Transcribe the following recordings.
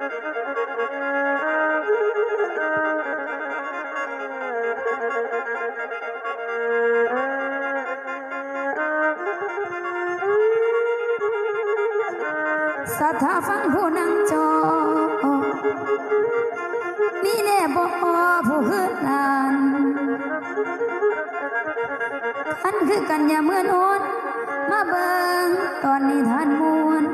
สัทธาฟังผู้นั่งจอ มีแน่บ่ผู้คืนนานท่านคือกันอย่าเมื่อนอนมาเบิงตอนนี้ท่านมวน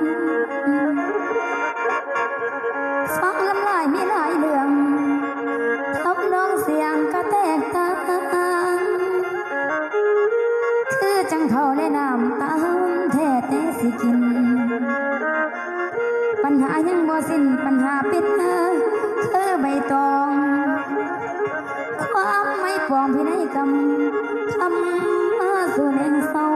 จังเขาและน้ำตามแท้แต่สิกิน ปัญหายังบ่สิ้นปัญหาปิดเธอเธอใบตอง ความไม่ปลองพินัยกรรมทำมาสู่แหงเศร้า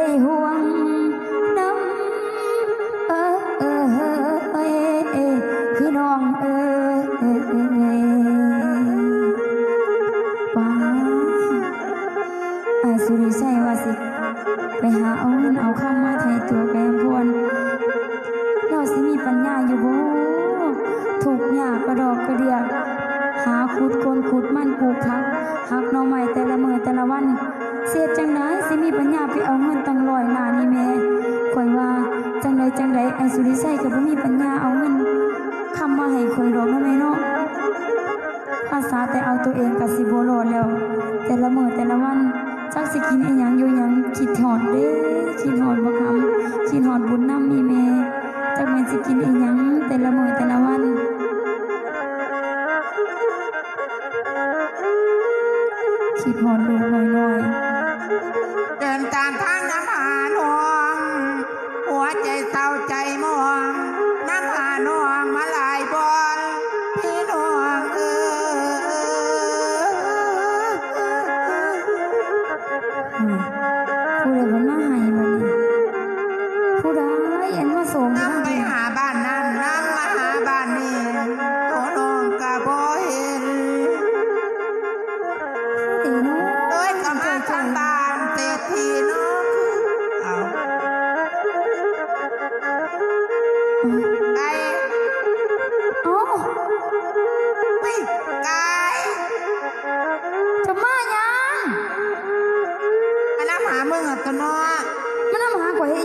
ได้ห่วงน้ำเออเออเอยเอยพี่น้องเออเอยเอยป้าไอ้สุริชัยว่าสิไปหาเอาเงินเอาคำมาไทยตัวแกมพวนเราสิมีปัญญาอยู่บ่ถูกหยากกระดอกกระเดียกหาขุดคนขุดมันปลูกพักหักน่อไม้แต่ละมือแต่ละวัน เสียจังไดสิมีปัญญาไปเอาเงินตั้งร้อยล้านนี่แม่ข่อยว่าจังใดจังใดไอ้สุริชัยก็บ่มีปัญญาเอาเงินคำมาให้ข่อยดอกนะแม่เนาะภาษาแต่เอาตัวเองก็สิบ่รอดแล้ว แต่ละมือแต่ละวันจักสิกินอีหยังอยู่หยังคิดฮอดเด้คิดฮอดบ่คำคิดฮอดบุญน้ำมีแม่จักแม่สิกินอีหยังแต่ละมือแต่ละวันคิดฮอดลูก เดินตามทางน้ำหาหนอ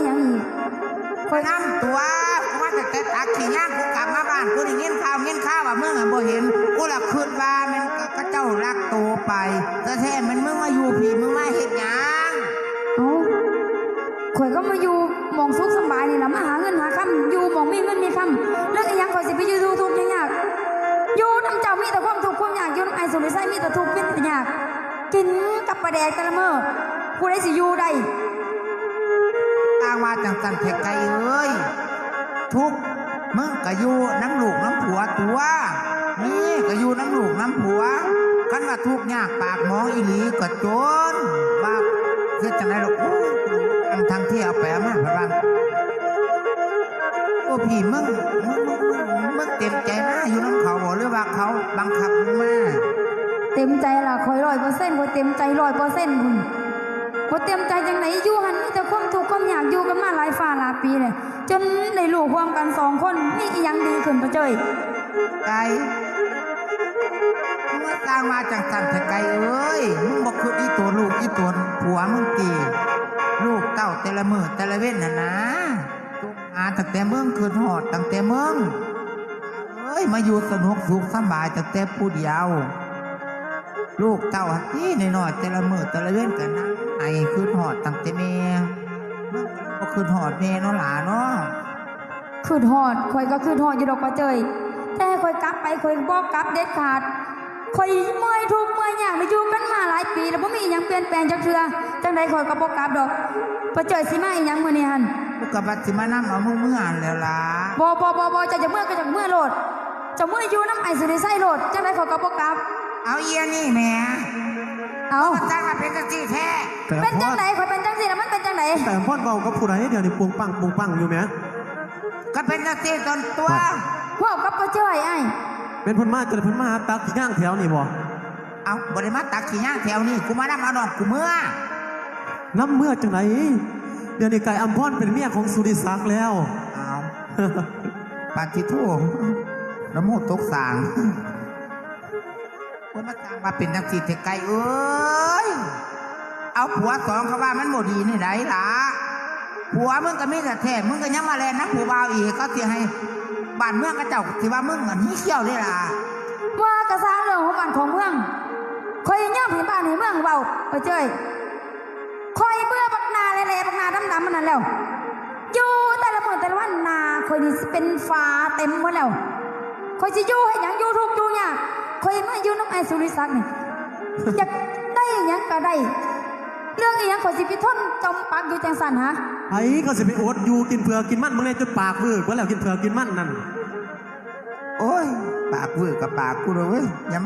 ำหาข่ยังอีกคอยนำตัวว่าจะแต่ตักขี่ย่างกูกลับมาบ้านกูได้ยินข่าวเงินข่าวว่ามึงอะบ่เห็นกูละคืดว่ามันก็เจ้ารักโตไปแต่แท้มันมึงมาอยู่พี่มึงมาเฮ็ดหยังเอ้าข่อยก็มาอยู่มองสุขสบายนี่ละมาหาเงินหาคำอยู่มองมีเงินมีคำแล้วอีหยังข่อยสิไปอยู่ทุกข์ยากอยู่นำเจ้ามีแต่ความทุกข์ความยากอยู่นำไอ้สุริไสมีแต่ทุกข์มีแต่ยาก กินกับปลาแดกแต่ละมื้อผู้ใดสิอยู่ได้ ต่างว่าจังสันเทไกเอ้ยทุกมึงก็อยู่น้ำลูกน้ำผัวตัวนี่ก็อยู่น้ำลูกน้ำผัวคันว่าทุกข์ยากปากมองอีหลีก็จนว่าเฮ็ดจังได๋ล่ะอู้ทั้งทางที่เอาไปเอามาพระว่าโอ้พี่มึงมึงมึงมึงเต็มใจมาอยู่น้ำเขาบ่หรือว่าเขาบังคับมึงมาเต็มใจล่ะคอยร้อยเปอร์เซ็นต์คอยเต็มใจร้อยเปอร์เซ็นต์คุณคอยเต็มใจจังไหนอยู่หันมีแต่ หลายฝ่าหลาปีเลยจนได้ลูกความกันสองคนมีอีหยังดีขึ้นปะเจยไก่มึงมาสร้างมาจังสันเทไก่เอ้ยมึงบอกคืออีตัวลูกอีตัวผัวมึงตีลูกเต้าแต่ละมือแต่ละเว้นน่ะนะจุกหาตั้งแต่เมืองคืนหอดตั้งแต่เมืองเอ้ยมาอยู่สนุกสุขสบายตั้งแต่ผู้เดียวลูกเต้าที่ในน้อยแต่ละมือแต่ละเว้นกันนะไอ้คืนหอดตั้งแต่แม่มึง ก็คืนหอดแม่เนาะหลาเนาะคืดหอดคอยก็คืดหอดอยู่ดอกปะเจยแต่คอยกลับไปคอยบอกกลับเด็ดขาดคอยเมื่อยทุกข์เมื่อยอยากได้อยู่กันมาหลายปี แล้วบ่มีอีหยังเปลี่ยนแปลงจักเทื่อจังใดคอยก็บอกกลับดอกปะเจยสิมาอีหยังมื้อนี้หั่นลูกกับบัดสิมานั่เอามึงเมื่ออ่านแล้วล่ะบอบอบอบอจะจะเมื่อก็จะเมื่อโหลดจะเมื่ออยู่น้ำไอสุริไส้โหลดจังไรขอกระบอกกลับ เอาเยี่ยนี่แหม่ เอาก็จ้างมาเป็นจังซี่แท้แต่เป็นพ่จัองไหนข่อยเป็นจังสิแล้วมันเป็นจังไหนแต่พ่อเบากับผู้ใดเดี๋ยวนี้ปุงปังปุงปังอยู่ไหมก็เป็นจังซี่ตนตัวพวกกับป้าจ้อยไอ้เป็นเพ่นมาจะได้เพ่นมาตักที่ย่างแถวนี่บ่เอาบริมาตักขี้ย่างแถวนี้กูมานํเอาน้องกูเมื่อน้ำเมื่อจังไหนเดี๋ยวนี้ไก่อัมพรเป็นเมียของสุริศักดิ์แล้ว เอาปฏิทูน้ำมูกตกสาง คนมาจ้างมาเป็นจังซี่เทไกลเอ้ย เอาผัวสองเขาว่ามันบ่ดีนี่ไหนล่ะผัวมึงก็ไมีแต่แท้มึงก็ยังมาแลนนักผัวบ่าวอีกก็สิให้บ้านเมืองก็เจ้าสิว่ามึงอันนี้เขี้ยวเลยล่ะว่ากระสร้างเรื่องของบ้านของเมืองข่อยย่อมเห็นบ้านเห็นเมืองเบาป้าจ้อยข่อยเบื่อบักนาแหล่ๆบักนาดำๆมันนั่นแล้วอยู่แต่ละมื้อแต่ละวันนาข่อยนี่เป็นฟ้าเต็มหมดแล้ว ข่อยสิอยู่ให้หยังอยู่ทุกข์อยู่ยากข่อยมาอยู่น้ำไอ้สุริศักดิ์นี่อยากได้หยังก็ได้ เรื่องอีหยังข่อยสิไปทนจมปักอยู่จังสันฮะไอ้ก็สิไปอดอยู่กินเผือกกินมันมึงเลยจนปากเวือกว่าแล้วกินเผือกกินมันนั่น โอ้ย ปากวื้อกับปากกูเลยเว้ยอย่ามา